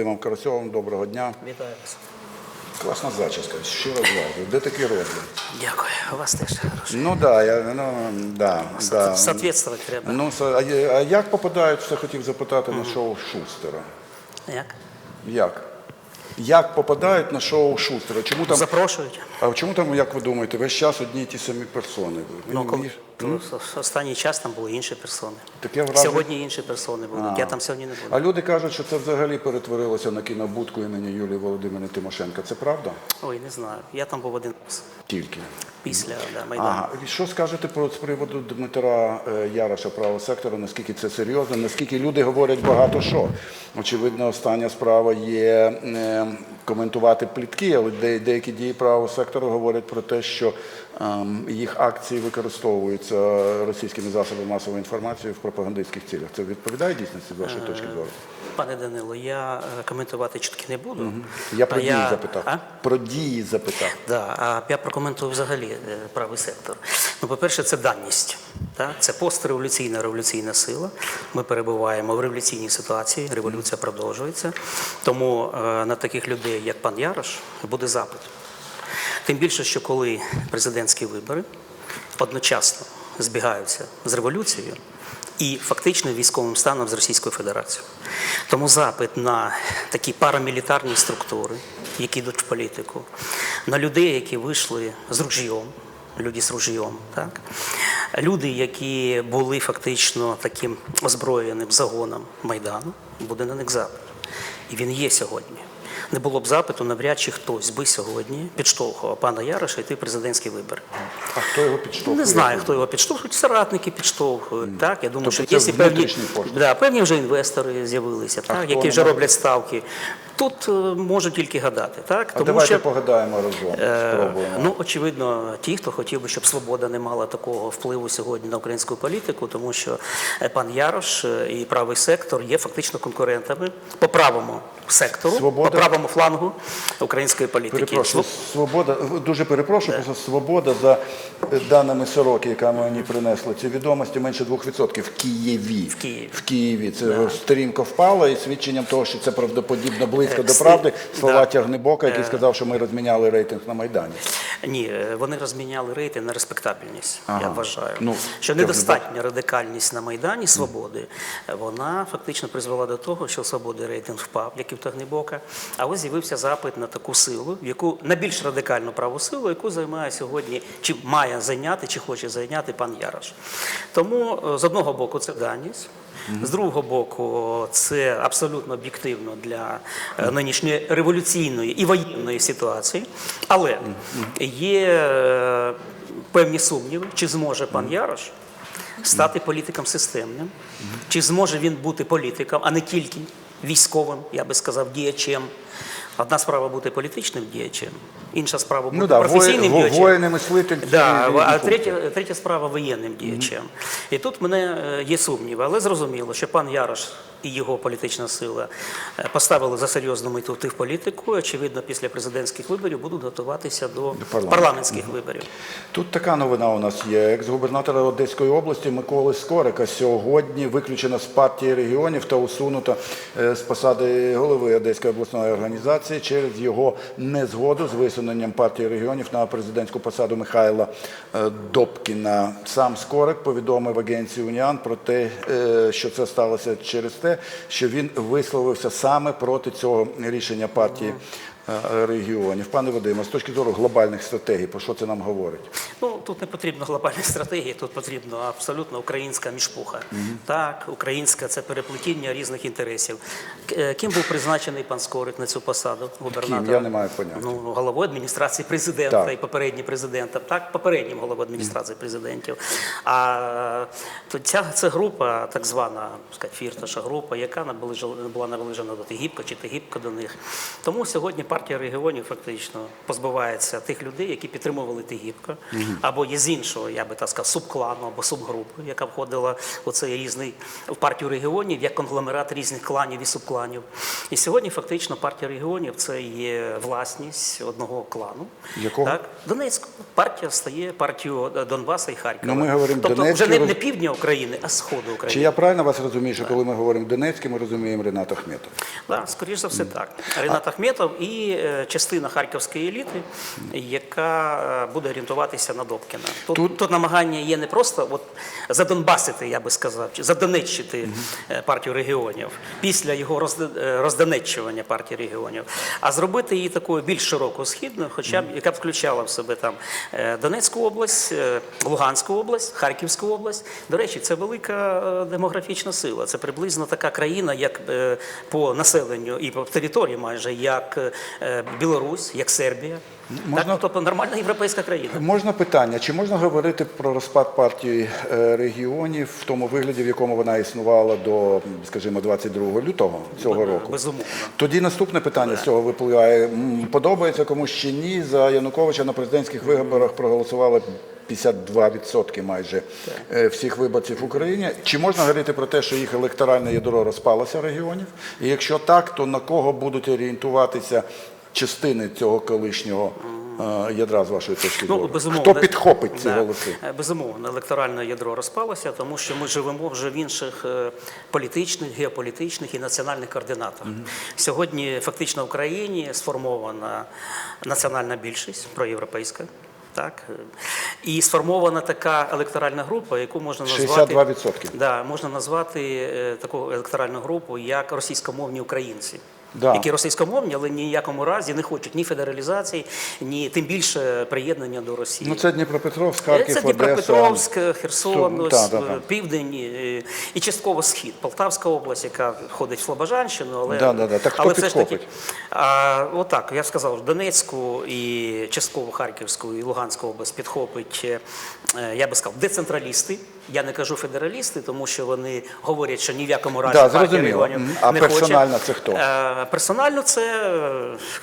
Вадимом Карасьовим. Доброго дня. Вітаю вас. Класна зачіска, щиро зразу. Де такі розмір? Дякую. У вас теж хороше. Ну да, я ну да, да. Соответствовать треба. Ну со- а, є- а як попадають, все хотів запитати на шоу Шустера? Як? Як? Як попадають на шоу Шустера? Чому там Запрошують. а чому там, як ви думаєте, весь час одні й ті самі персони? Ну, коли, мені- ну, останній час там були інші персони. Таке враження- Сьогодні інші персони будуть. Я там сьогодні не буду. А люди кажуть, що це взагалі перетворилося на кінобудку імені Юлії Володимирівни Тимошенко. Це правда? Ой, не знаю. Я там був один раз Тільки. після да, Майдану. Ага. І що скажете про з приводу Дмитра е, Яроша правого сектора? Наскільки це серйозно? Наскільки люди говорять багато що? Очевидно, остання справа є е, коментувати плітки, але де- деякі дії правого сектору говорять про те, що ем, їх акції використовуються російськими засобами масової інформації в пропагандистських цілях. Це відповідає дійсності з вашої точки зору? Пане Данило, я е, коментувати чутки не буду. Я про А дії запитав. А? Про дії запитав. Да, а я прокоментую взагалі е, правий сектор. Ну, по-перше, це даність. Так? Це постреволюційна революційна сила. Ми перебуваємо в революційній ситуації, революція продовжується. Тому е, на таких людей, як пан Ярош, буде запит. Тим більше, що коли президентські вибори одночасно збігаються з революцією і фактично військовим станом з Російською Федерацією. Тому запит на такі парамілітарні структури, які йдуть в політику, на людей, які вийшли з ружьом, люди з ружьом, так? люди, які були фактично таким озброєним загоном Майдану, буде на них запит. І він є сьогодні. Не було б запиту, навряд чи хтось би сьогодні підштовхував пана Яроша йти в президентські вибори. А хто його підштовхує? Не знаю, хто його підштовхує. Соратники підштовхують. Так, я думаю, Тобто що є певні, да, певні вже інвестори з'явилися, так, які вже роблять ставки. Тут е, можу тільки гадати. Так, А давайте погадаємо разом. Спробуємо. Ну, очевидно, ті, хто хотів би, щоб свобода не мала такого впливу сьогодні на українську політику, тому що е, пан Ярош е, і правий сектор є фактично конкурентами по правому сектору, Свобода- по правому флангу української політики. Перепрошую, свобода, дуже перепрошую, просто свобода за е, даними Сороки, яка мені принесла ці відомості, менше 2% в Києві. В Києві. В Києві. Це стрімко впало і свідченням того, що це правдоподібно близько Е, до правди. Слова да. Тягнебока, який сказав, що ми розміняли рейтинг на Майдані. Ні, е, вони розміняли рейтинг на респектабельність. Ага. Я вважаю, Ну, що недостатня радикальність на майдані свободи. е, Вона фактично призвела до того, що свободи рейтинг впав, як і в Тагнебока. А ось з'явився запит на таку силу, яку на більш радикальну праву силу, яку займає сьогодні, чи має зайняти, чи хоче зайняти пан Ярош. Тому е, з одного боку це даність. З другого боку, це абсолютно об'єктивно для е, нинішньої революційної і воєнної ситуації. Але є е, певні сумніви, чи зможе пан Ярош стати політиком системним, чи зможе він бути політиком, а не тільки військовим, я би сказав, діячем. Одна справа бути політичним діячем, інша справа бути Ну да, професійним воє- діячем. воїни, мислитель. Да, а третя, третя справа воєнним діячем. І тут мене е, є сумніви, але зрозуміло, що пан Ярош і його політична сила е, поставили за серйозну мету в політику. Очевидно, після президентських виборів будуть готуватися до, парламенту. парламентських виборів. Тут така новина у нас є. Екс-губернатора Одеської області Миколи Скорика сьогодні виключено з партії регіонів та усунуто е, з посади голови Одеської обласної організації через його незгоду з висуненням партії регіонів на президентську посаду Михайла е, Добкіна. Сам Скорик повідомив агенції Уніан про те, що це сталося через те, що він висловився саме проти цього рішення партії. Е, Регіонів, пане Вадиме, з точки зору глобальних стратегій, про що це нам говорить? Ну тут не потрібно глобальної стратегії, тут потрібна абсолютно українська мішпуха. Так, українська це переплетіння різних інтересів. Е, Ким був призначений пан Скорик на цю посаду губернатора? Ким? Я не маю поняття. Ну головою адміністрації президента Так. і попереднім президентом. Так, попереднім головою адміністрації президентів. А то ця це група, так звана сказати, фірташа група, яка була наближена до Тегібка чи Тегібка до них. Тому сьогодні партія. Партія регіонів фактично позбувається тих людей, які підтримували Тигіпко, або є з іншого, я би так сказав, субклану або субгрупи, яка входила у цей різний в партію регіонів як конгломерат різних кланів і субкланів. І сьогодні фактично партія регіонів це є власність одного клану. Якого? Так, Донецького. Партія стає партією Донбаса і Харкова. Ну, ми говоримо тобто Донецький вже не, не півдня України, а сходу України. Чи я правильно вас розумію, що коли ми говоримо Донецький, ми розуміємо Ренат Ахметов? Да, скоріш за все так. Ренат Ахметов і е, частина харківської еліти, яка е, буде орієнтуватися на Добкіна. Тут, Тут- тут... намагання є не просто от, задонбасити, я би сказав, чи задонеччити е, партію регіонів після його розд- роздонеччування партії регіонів, а зробити її такою більш широкою східною, хоча б яка б включала в себе там Донецьку область, Луганську область, Харківську область. До речі, це велика демографічна сила. Це приблизно така країна, як по населенню і по території, майже як Білорусь, як Сербія. Можна- Так, тобто нормальна європейська країна. Можна питання, чи можна говорити про розпад партії е, регіонів в тому вигляді, в якому вона існувала до, скажімо, 22 лютого цього року? Безумовно. Тоді наступне питання з цього випливає. Подобається комусь чи ні? За Януковича на президентських виборах проголосували 52% майже е, всіх виборців в Україні. Чи можна говорити про те, що їх електоральне ядро розпалося регіонів? І якщо так, то на кого будуть орієнтуватися частини цього колишнього е, ядра з вашої точки зору? Ну, безумовно, Хто підхопить ці Да. голоси? Е, Безумовно, електоральне ядро розпалося, тому що ми живемо вже в інших е, політичних, геополітичних і національних координатах. Сьогодні фактично в Україні сформована національна більшість проєвропейська. Так і сформована така електоральна група, яку можна назвати 62%. Да, можна назвати таку електоральну групу як російськомовні українці. Да. Які російськомовні, але ніякому разі не хочуть ні федералізації, ні тим більше приєднання до Росії. Ну це Дніпропетровськ, Харків, Це Дніпропетровськ, Херсон, та, та. е, південь е, і частково схід. Полтавська область, яка входить в Слобожанщину, але, Да, да, да. Так хто але все ж таки. А, отак, я сказав, Донецьку і частково Харківську і Луганську область підхопить, е, я би сказав, децентралісти. Я не кажу федералісти, тому що вони говорять, що ні в якому разі Да, партія регіонів. А не персонально хоче. це хто? Персонально це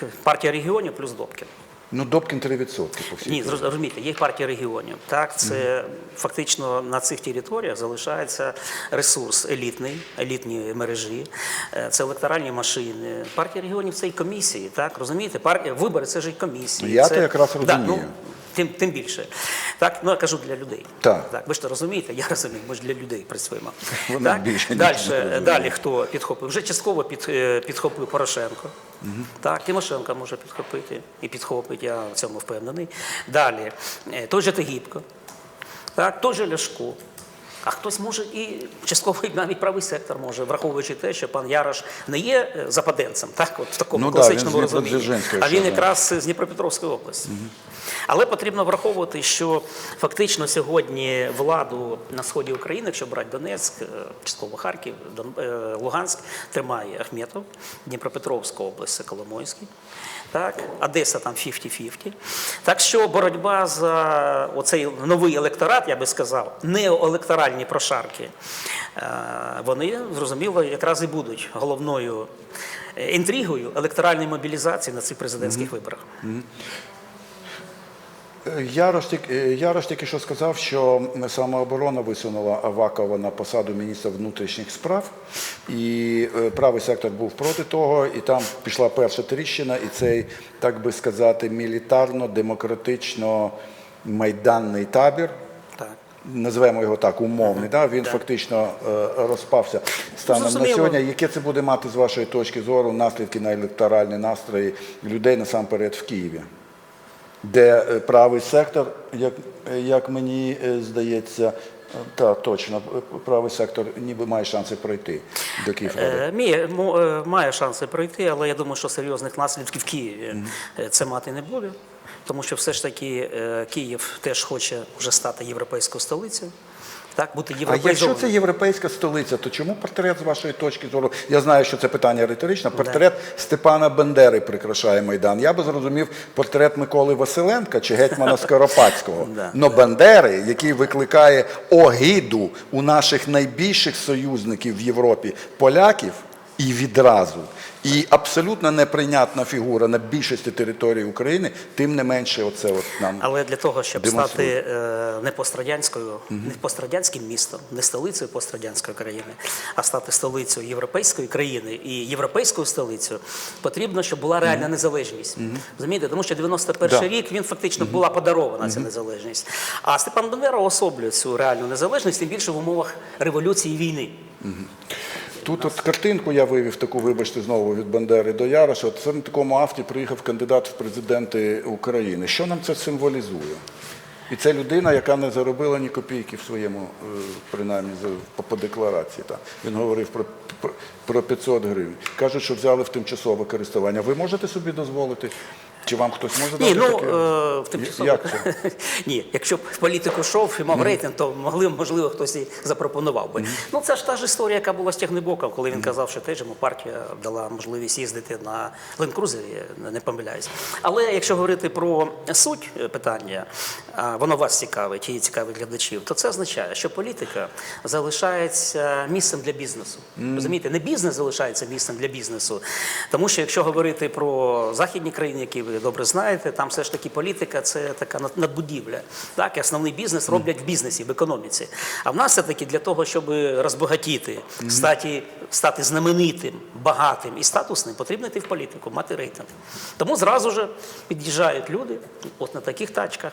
е, партія регіонів плюс Добкін. Ну, Добкін 3% по всій Ні, зрозумійте, є партія регіонів. Так, це фактично на цих територіях залишається ресурс елітний, елітні мережі, е, це електоральні машини. Партія регіонів це і комісії. Так, розумієте, партія вибори це ж і комісії. Я це, то якраз Да, розумію. ну, Тим, тим більше. Так, ну я кажу для людей. Так. так ви ж то розумієте, я розумію, ми ж для людей працюємо. Вони так? більше далі, далі хто підхопив? Вже частково під, е, підхопив Порошенко. Так, Тимошенко може підхопити і підхопить, я в цьому впевнений. Далі, е, той же Тегібко, так, той же Ляшко. А хтось може і частково і навіть правий сектор може, враховуючи те, що пан Ярош не є е, западенцем, так, от в такому Ну класичному з розумінні, а він якраз з Дніпропетровської області. Але потрібно враховувати, що фактично сьогодні владу на сході України, якщо брати Донецьк, е, частково Харків, е, Луганськ, тримає Ахметов, Дніпропетровська область Коломойський. Так, Одеса там 50-50. Так що боротьба за оцей новий електорат, я би сказав, неоелекторальні прошарки, е, вони зрозуміло якраз і будуть головною інтригою електоральної мобілізації на цих президентських виборах. Ярош тільки, Ярош тільки що сказав, що самооборона висунула Авакова на посаду міністра внутрішніх справ, і е, правий сектор був проти того, і там пішла перша тріщина, і цей, так би сказати, мілітарно-демократично-майданний табір. Так. Назвемо його так, умовний, да? він фактично е, розпався станом на сьогодні. Яке це буде мати з вашої точки зору наслідки на електоральні настрої людей насамперед в Києві? Де е, правий сектор, як, як мені е, здається, е, та точно, правий сектор ніби має шанси пройти до Києва. Е, має шанси пройти, але я думаю, що серйозних наслідків в Києві це мати не буде. Тому що все ж таки Київ теж хоче вже стати європейською столицею, так, бути А якщо це європейська столиця, то чому портрет з вашої точки зору? Я знаю, що це питання риторичне. Портрет Степана Бендери прикрашає Майдан. Я би зрозумів портрет Миколи Василенка чи гетьмана Скоропадського. Но Бендери, який викликає огиду у наших найбільших союзників в Європі поляків, і відразу. І абсолютно неприйнятна фігура на більшості території України, тим не менше, оце от нам. Але для того, щоб Демонструє. стати е, не пострадянською, не пострадянським містом, не столицею пострадянської країни, а стати столицею європейської країни і європейською столицею, потрібно, щоб була реальна незалежність. Розумієте? Тому що 91 Да. рік він фактично була подарована ця незалежність. А Степан Бандера особлює цю реальну незалежність, тим більше в умовах революції і війни. Тут от картинку я вивів таку, вибачте, знову від Бандери до Яроша. Це на такому авті приїхав кандидат в президенти України. Що нам це символізує? І це людина, яка не заробила ні копійки в своєму, е, принаймні, по, по декларації. Та. Він говорив про- про 500 гривень. Кажуть, що взяли в тимчасове користування. Ви можете собі дозволити? Чи вам хтось може Ні, дати ну таке? е, в тимчасово Як це? ні, якщо б в політику йшов і мав рейтинг, то могли можливо хтось і запропонував би. Ну це ж та ж історія, яка була з Тягнебоком, коли він казав, що теж йому партія дала можливість їздити на ленкрузері, не- помиляюсь. Але якщо говорити про суть питання, а воно вас цікавить і цікавить глядачів, то це означає, що політика залишається місцем для бізнесу. Розумієте, не бізнес залишається місцем для бізнесу, тому що якщо говорити про західні країни, які ви добре знаєте, там все ж таки політика це така надбудівля. Так, і основний бізнес роблять в бізнесі, в економіці. А в нас все таки для того, щоб розбагатіти, стати, стати знаменитим, багатим і статусним, потрібно йти в політику, мати рейтинг. Тому зразу ж під'їжджають люди, от на таких тачках,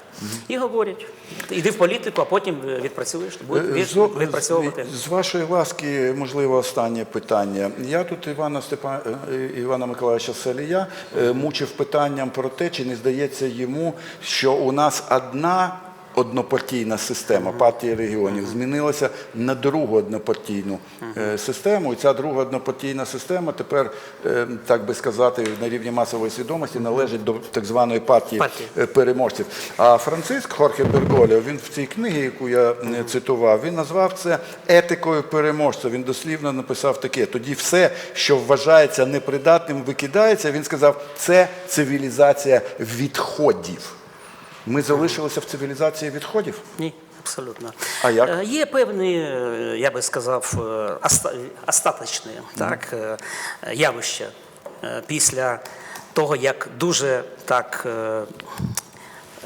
і говорять: іди в політику, а потім е, відпрацюєш, будеш відпрацьовувати. З вашої ласки, можливо, останнє питання. Я тут Івана Степа... е, Івана Миколаївича Салія е, мучив питанням про те, чи не здається йому, що у нас одна однопартійна система партії регіонів змінилася на другу однопартійну е, систему. І ця друга однопартійна система тепер, е, так би сказати, на рівні масової свідомості належить до так званої партії е, переможців. А Франциск Хорхе Берголіо, він в цій книгі, яку я цитував, він назвав це етикою переможця. Він дослівно написав таке: тоді все, що вважається непридатним, викидається. Він сказав, це цивілізація відходів. Ми залишилися в цивілізації відходів. Ні, абсолютно. А як? Е, Є певні, е, я би сказав, е, остаточні так, явища після того, як дуже так.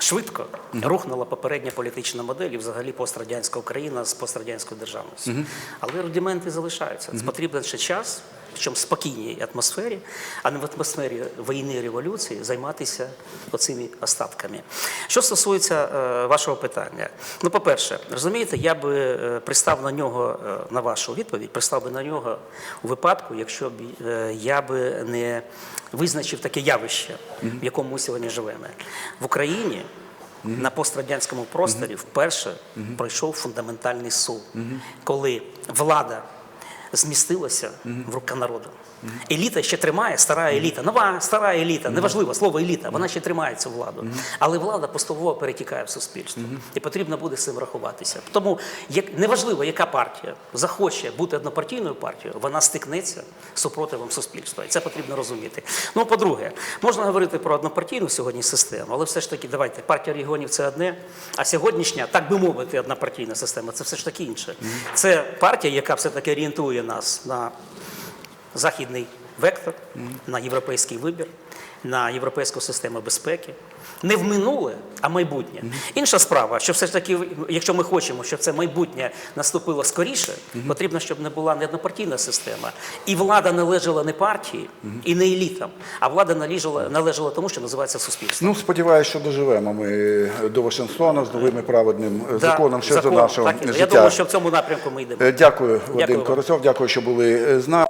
Швидко рухнула попередня політична модель і взагалі пострадянська Україна з пострадянською державністю. Але рудименти залишаються. Це потрібен ще час, причому в спокійній атмосфері, а не в атмосфері війни і революції займатися оцими остатками. Що стосується е, вашого питання, ну, по-перше, розумієте, я би е, пристав на нього, е, на вашу відповідь, пристав би на нього у випадку, якщо б я би не визначив таке явище, в якому ми сьогодні живемо. В Україні на пострадянському просторі вперше пройшов фундаментальний суд, коли влада змістилася в рука народу. Еліта ще тримає, стара еліта, нова стара еліта, неважливо слово еліта, вона ще тримає цю владу. Але влада поступово перетікає в суспільство. І потрібно буде з цим рахуватися. Тому як, неважливо, яка партія захоче бути однопартійною партією, вона стикнеться з супротивом суспільства. І це потрібно розуміти. Ну, по-друге, можна говорити про однопартійну сьогодні систему, але все ж таки, давайте, партія регіонів це одне, а сьогоднішня, так би мовити, однопартійна система це все ж таки інше. Це партія, яка все-таки орієнтує нас на західний вектор, на європейський вибір, на європейську систему безпеки. Не в минуле, а майбутнє. Інша справа, що все ж таки, якщо ми хочемо, щоб це майбутнє наступило скоріше, потрібно, щоб не була не однопартійна система. І влада належала не партії і не елітам, а влада належала, належала тому, що називається суспільство. Ну, сподіваюся, що доживемо ми до Вашингтона з новим і праведним е, законом щодо закон, нашого життя. Я думаю, що в цьому напрямку ми йдемо. Е, Дякую, Вадим. Коросов, дякую, що були е, з нами.